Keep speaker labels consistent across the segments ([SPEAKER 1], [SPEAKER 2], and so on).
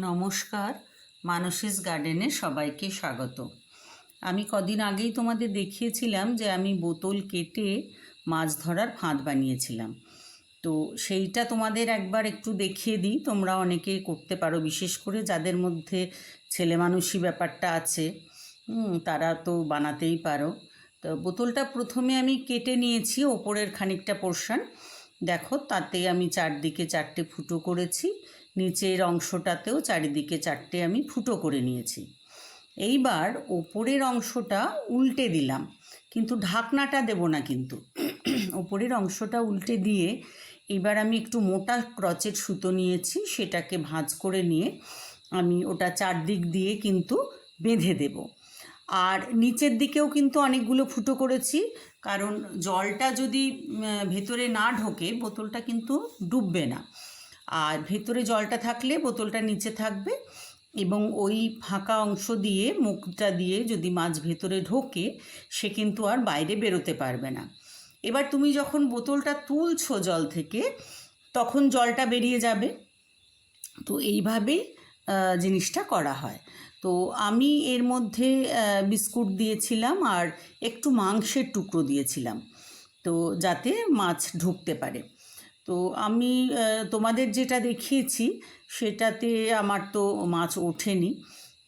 [SPEAKER 1] নমস্কার, মানসীস গার্ডেনে সবাইকে স্বাগত। আমি কদিন আগেই তোমাদের দেখিয়েছিলাম যে আমি বোতল কেটে মাছ ধরার ফাঁদ বানিয়েছিলাম। তো সেইটা তোমাদের একবার একটু দেখিয়ে দিই। তোমরা অনেকে করতে পারো, বিশেষ করে যাদের মধ্যে ছেলে মানুষই ব্যাপারটা আছে। তারা তো বানাতেই পারো। তো বোতলটা প্রথমে আমি কেটে নিয়েছি, ওপরের খানিকটা পোর্শন দেখো, তাতে আমি চারদিকে চারটে ফুটো করেছি, নিচের অংশটাতেও চারিদিকে চারটে আমি ফুটো করে নিয়েছি। এইবার ওপরের অংশটা উল্টে দিলাম, কিন্তু ঢাকনাটা দেব না কিন্তু। ওপরের অংশটা উল্টে দিয়ে এবার আমি একটু মোটা ক্রচের সুতো নিয়েছি, সেটাকে ভাঁজ করে নিয়ে আমি ওটা চারদিক দিয়ে কিন্তু বেঁধে দেব। আর নিচের দিকেও কিন্তু অনেকগুলো ফুটো করেছি, কারণ জলটা যদি ভেতরে না ঢোকে বোতলটা কিন্তু ডুববে না। আর ভেতরে জলটা থাকলে বোতলটা নিচে থাকবে এবং ওই ফাঁকা অংশ দিয়ে, মুখটা দিয়ে যদি মাছ ভেতরে ঢোকে, সে কিন্তু আর বাইরে বেরোতে পারবে না। এবার তুমি যখন বোতলটা তুলছো জল থেকে, তখন জলটা বেরিয়ে যাবে। তো এইভাবেই জিনিসটা করা হয়। তো আমি এর মধ্যে বিস্কুট দিয়েছিলাম আর একটু মাংসের টুকরো দিয়েছিলাম, তো যাতে মাছ ঢুকতে পারে। তো আমি তোমাদের যেটা দেখিয়েছি, সেটাতে আমার তো মাছ ওঠেনি,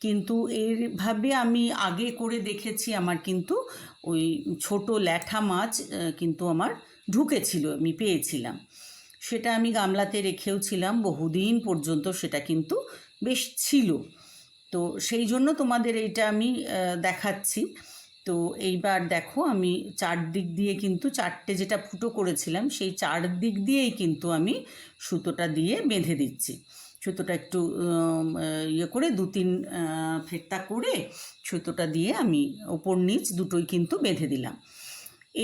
[SPEAKER 1] কিন্তু এইভাবে আমি আগে করে দেখেছি আমার কিন্তু ওই ছোট ল্যাঠা মাছ কিন্তু আমার ঢুকেছিল, আমি পেয়েছিলাম। সেটা আমি গামলাতে রেখেও ছিলাম বহুদিন পর্যন্ত সেটা কিন্তু বেশ ছিল। তো সেই জন্য তোমাদের এইটা আমি দেখাচ্ছি। তো এইবার দেখো আমি চারদিক দিয়ে কিন্তু চারটে যেটা ফুটো করেছিলাম, সেই চারদিক দিয়েই কিন্তু আমি সুতোটা দিয়ে বেঁধে দিচ্ছি। সুতোটা একটু ইয়ে করে দু তিন ফেরতা করে সুতোটা দিয়ে আমি ওপর নিচ দুটোই কিন্তু বেঁধে দিলাম।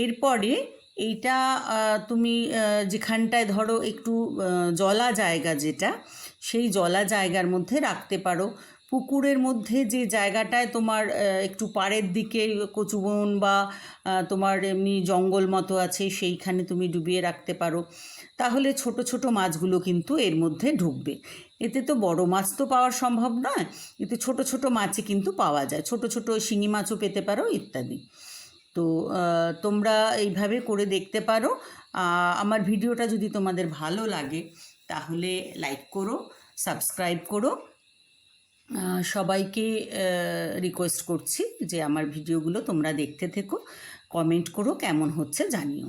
[SPEAKER 1] এরপরে এইটা তুমি যেখানটায় ধরো একটু জলা জায়গা যেটা, সেই জলা জায়গার মধ্যে রাখতে পারো। পুকুরের মধ্যে যে জায়গাটায় তোমার একটু পাড়ের দিকে কচুবন বা তোমার এমনি জঙ্গল মতো আছে, সেইখানে তুমি ডুবিয়ে রাখতে পারো। তাহলে ছোট ছোট মাছগুলো কিন্তু এর মধ্যে ঢুকবে। এতে তো বড় মাছ তো পাওয়া সম্ভব নয়, এতে ছোট ছোট মাছই কিন্তু পাওয়া যায়। ছোট ছোট শিঙি মাছও পেতে পারো, ইত্যাদি। তো তোমরা এইভাবে করে দেখতে পারো। আমার ভিডিওটা যদি তোমাদের ভালো লাগে, তাহলে লাইক করো, সাবস্ক্রাইব করো। সবাইকে রিকোয়েস্ট করছি যে আমার ভিডিওগুলো তোমরা দেখতে থেকো। কমেন্ট করো, কেমন হচ্ছে জানিও।